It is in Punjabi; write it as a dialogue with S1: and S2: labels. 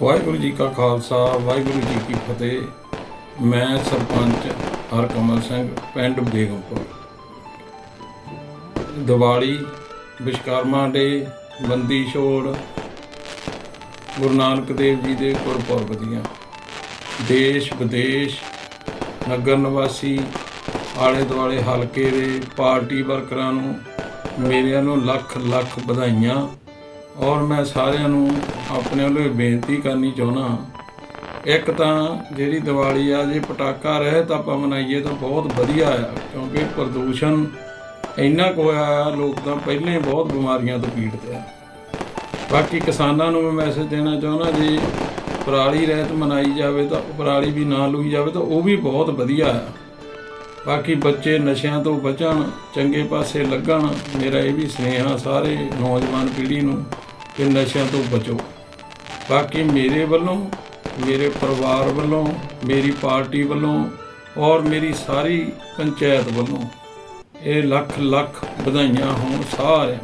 S1: ਵਾਹਿਗੁਰੂ ਜੀ ਕਾ ਖਾਲਸਾ, ਵਾਹਿਗੁਰੂ ਜੀ ਕੀ ਫਤਿਹ। ਮੈਂ ਸਰਪੰਚ ਹਰਕਮਲ ਸਿੰਘ, ਪਿੰਡ ਬੇਗਮਪੁਰ। ਦੀਵਾਲੀ ਵਿਸ਼ਕਰਮਾ ਡੇ ਬੰਦੀ ਛੋੜ, ਗੁਰੂ ਨਾਨਕ ਦੇਵ ਜੀ ਦੇ ਗੁਰਪੁਰਬ ਦੀਆਂ। ਦੇਸ਼ ਵਿਦੇਸ਼, ਨਗਰ ਨਿਵਾਸੀ, ਆਲੇ ਦੁਆਲੇ ਹਲਕੇ ਦੇ ਪਾਰਟੀ ਵਰਕਰਾਂ ਨੂੰ ਮੇਰਿਆਂ ਨੂੰ ਲੱਖ ਲੱਖ ਵਧਾਈਆਂ। ਔਰ ਮੈਂ ਸਾਰਿਆਂ ਨੂੰ ਆਪਣੇ ਵੱਲੋਂ ਇਹ ਬੇਨਤੀ ਕਰਨੀ ਚਾਹੁੰਦਾ ਇੱਕ ਤਾਂ ਜਿਹੜੀ ਦੀਵਾਲੀ ਆ, ਜੇ ਪਟਾਕਾ ਰਹਿਤ ਆਪਾਂ ਮਨਾਈਏ ਤਾਂ ਬਹੁਤ ਵਧੀਆ ਆ, ਕਿਉਂਕਿ ਪ੍ਰਦੂਸ਼ਣ ਇੰਨਾ ਕੁ ਹੋਇਆ ਆ, ਲੋਕ ਤਾਂ ਪਹਿਲਾਂ ਹੀ ਬਹੁਤ ਬਿਮਾਰੀਆਂ ਤੋਂ ਪੀੜਤ ਆ। ਬਾਕੀ ਕਿਸਾਨਾਂ ਨੂੰ ਮੈਂ ਮੈਸੇਜ ਦੇਣਾ ਚਾਹੁੰਦਾ, ਜੇ ਪਰਾਲੀ ਰਹਿਤ ਮਨਾਈ ਜਾਵੇ ਤਾਂ, ਪਰਾਲੀ ਵੀ ਨਾ ਲੂਈ ਜਾਵੇ ਤਾਂ ਉਹ ਵੀ ਬਹੁਤ ਵਧੀਆ ਆ। ਬਾਕੀ ਬੱਚੇ ਨਸ਼ਿਆਂ ਤੋਂ ਬਚਣ, ਚੰਗੇ ਪਾਸੇ ਲੱਗਣ, ਮੇਰਾ ਇਹ ਵੀ ਸੁਨੇਹਾ ਸਾਰੇ ਨੌਜਵਾਨ ਪੀੜ੍ਹੀ ਨੂੰ ਕਿ ਨਸ਼ਿਆਂ ਤੋਂ ਬਚੋ। ਬਾਕੀ ਮੇਰੇ ਵੱਲੋਂ, ਮੇਰੇ ਪਰਿਵਾਰ ਵੱਲੋਂ, ਮੇਰੀ ਪਾਰਟੀ ਵੱਲੋਂ ਔਰ ਮੇਰੀ ਸਾਰੀ ਪੰਚਾਇਤ ਵੱਲੋਂ ਇਹ ਲੱਖ ਲੱਖ ਵਧਾਈਆਂ ਹੋਣ ਸਾਰਿਆਂ